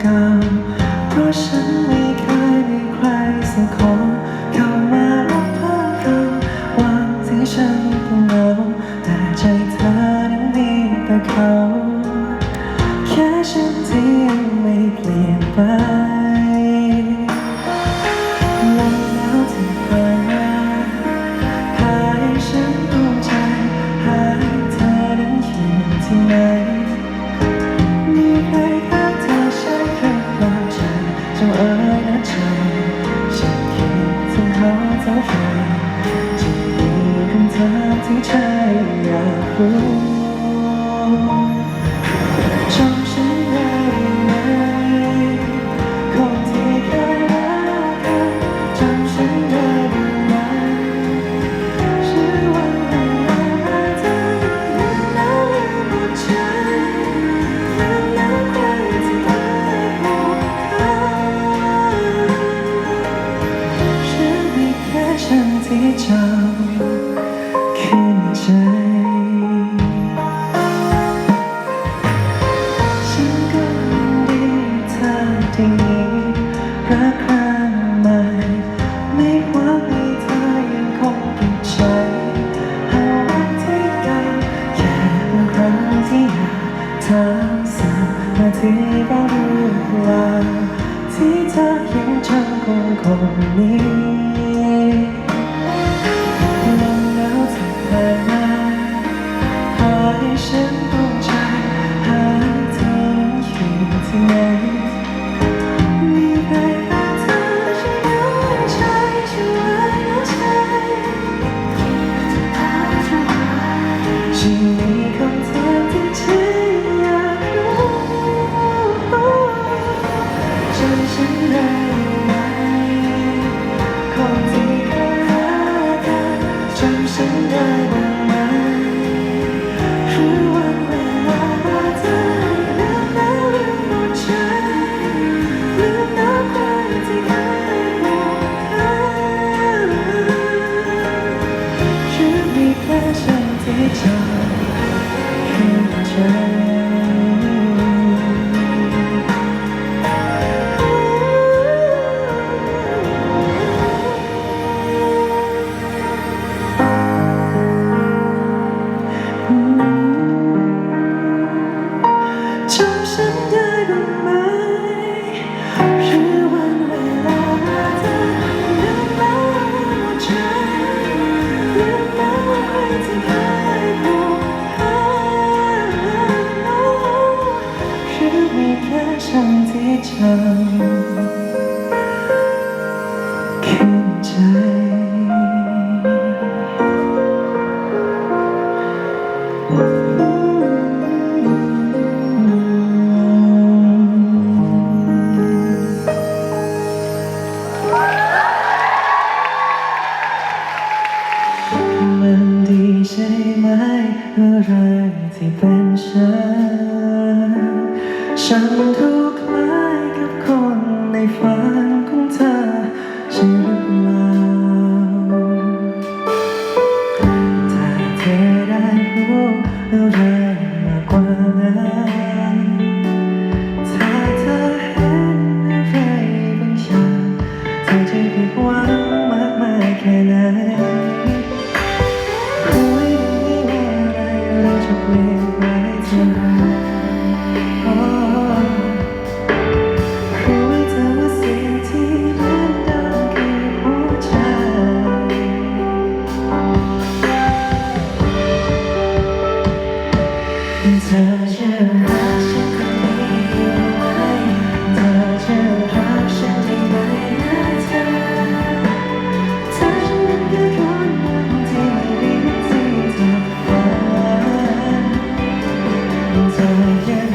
เก่าๆเพราะฉันไม่เคยมีใครสักคนเข้ามาลักเพิ่มเติวังที่ฉันต้องเหงแต่ใจเธอนั้นมีแต่เขา แค่ฉันที่ยังไม่เปลี่ยนไป เท่หร่จะมีคำถามที่ใช่อยากรู้ ข้งใหม่ไม่วังให้เธอยังคงติดใจหาวัที่เกาแค่ครั้งที่ยากทำสักนาทีก็รู้ว่าที่เธอเขียนฉันคงคนนี้ to ไหมอะไรที่เป็นฉัน ฉันทุก me. 在眼